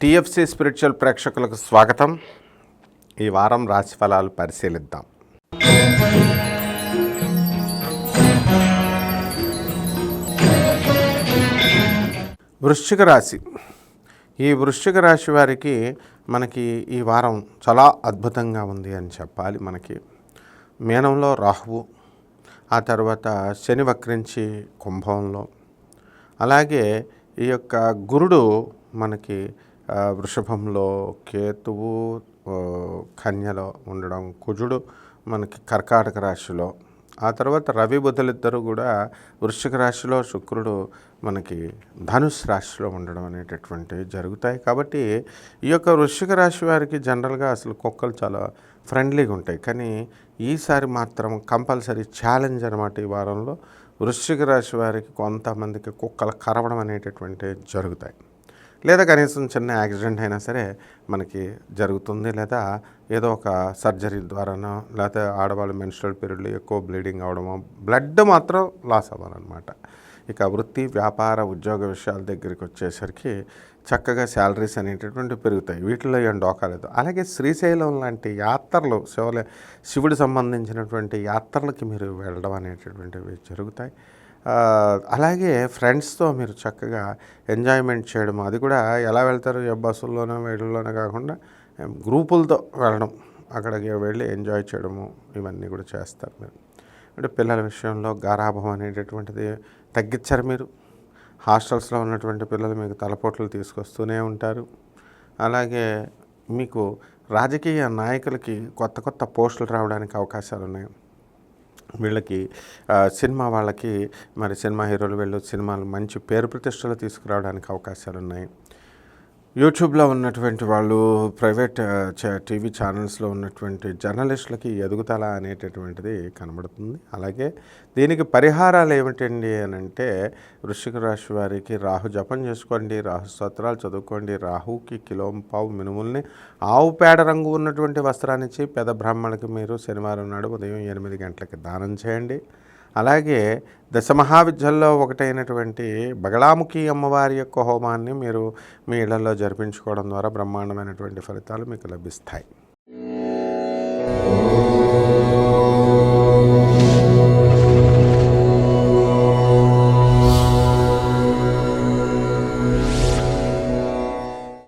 TFC spiritual ప్రేక్షకులకు స్వాగతం. ఈ వారం రాశి ఫలాలు పరిశీలిద్దాం. వృశ్చిక రాశి. ఈ వృశ్చిక రాశి వారికి మనకి ఈ వారం చాలా అద్భుతంగా ఉంది అని చెప్పాలి మనకి. మేనంలో రాహువు ఆ తర్వాత శని వక్రించి కుంభంలో. అలాగే ఈ యొక్క గురుడు మనకి వృషభంలో కేతువు కన్యలో ఉండడం కుజుడు మనకి కర్కాటక రాశిలో. ఆ తర్వాత రవి బుధలిద్దరూ కూడా వృశ్చిక రాశిలో శుక్రుడు మనకి ధనుస్ రాశిలో ఉండడం అనేటటువంటివి జరుగుతాయి. కాబట్టి ఈ యొక్క వృశ్చిక రాశి వారికి జనరల్గా అసలు కుక్కలు చాలా ఫ్రెండ్లీగా ఉంటాయి. కానీ ఈసారి మాత్రం కంపల్సరీ ఛాలెంజ్ అనమాట ఈ వారంలో వృశ్చిక రాశి వారికి కొంతమందికి కుక్కలు కరవడం అనేటటువంటివి జరుగుతాయి. లేదా కనీసం చిన్న యాక్సిడెంట్ అయినా సరే మనకి జరుగుతుంది లేదా ఏదో ఒక సర్జరీ ద్వారానో లేకపోతే ఆడవాళ్ళు మెన్స్ట్రల్ పీరియడ్లో ఎక్కువ బ్లీడింగ్ అవడమో బ్లడ్ మాత్రం లాస్ అవ్వాలన్నమాట. ఇక వృత్తి వ్యాపార ఉద్యోగ విషయాల దగ్గరికి వచ్చేసరికి చక్కగా శాలరీస్ అనేటటువంటి పెరుగుతాయి. వీటిలో ఏం డోకాలేదు అలాగే శ్రీశైలం లాంటి యాత్రలు శివల శివుడు సంబంధించినటువంటి యాత్రలకి మీరు వెళ్ళడం అనేటటువంటివి జరుగుతాయి. అలాగే ఫ్రెండ్స్తో మీరు చక్కగా ఎంజాయ్మెంట్ చేయడం అది కూడా ఎలా వెళ్తారు? ఏ బస్సుల్లోనో వీళ్ళలోనే కాకుండా గ్రూపులతో వెళ్ళడం అక్కడికి వెళ్ళి ఎంజాయ్ చేయడము ఇవన్నీ కూడా చేస్తారు మీరు. అంటే పిల్లల విషయంలో గారాభం అనేటటువంటిది తగ్గించారు మీరు. హాస్టల్స్లో ఉన్నటువంటి పిల్లలు మీకు తలపోట్లు తీసుకొస్తూనే ఉంటారు. అలాగే మీకు రాజకీయ నాయకులకి కొత్త కొత్త పోస్టులు రావడానికి అవకాశాలు ఉన్నాయి వీళ్ళకి సినిమా వాళ్ళకి మరి సినిమా హీరోలు వీళ్ళు సినిమాలు మంచి పేరు ప్రతిష్టలు తీసుకురావడానికి అవకాశాలు ఉన్నాయి యూట్యూబ్లో ఉన్నటువంటి వాళ్ళు ప్రైవేట్ టీవీ ఛానల్స్లో ఉన్నటువంటి జర్నలిస్టులకి ఎదుగుదల అనేటటువంటిది కనబడుతుంది. అలాగే దీనికి పరిహారాలు ఏమిటండి అని అంటే వృశ్చిక రాశి వారికి రాహు జపం చేసుకోండి రాహు స్తోత్రాలు చదువుకోండి రాహుకి కిలోంపావు మినుముల్ని ఆవు పేడ రంగు ఉన్నటువంటి వస్త్రాన్ని ఇచ్చి పెద్ద బ్రాహ్మణులకి మీరు శనివారం నాడు ఉదయం ఎనిమిది గంటలకి దానం చేయండి. అలాగే దశమహావిద్యల్లో ఒకటైనటువంటి బగళాముఖి అమ్మవారి యొక్క హోమాన్ని మీరు మీ ఇళ్ళలో జరిపించుకోవడం ద్వారా బ్రహ్మాండమైనటువంటి ఫలితాలు మీకు లభిస్తాయి.